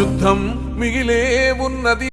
యుద్ధం మిగిలే ఉన్నది.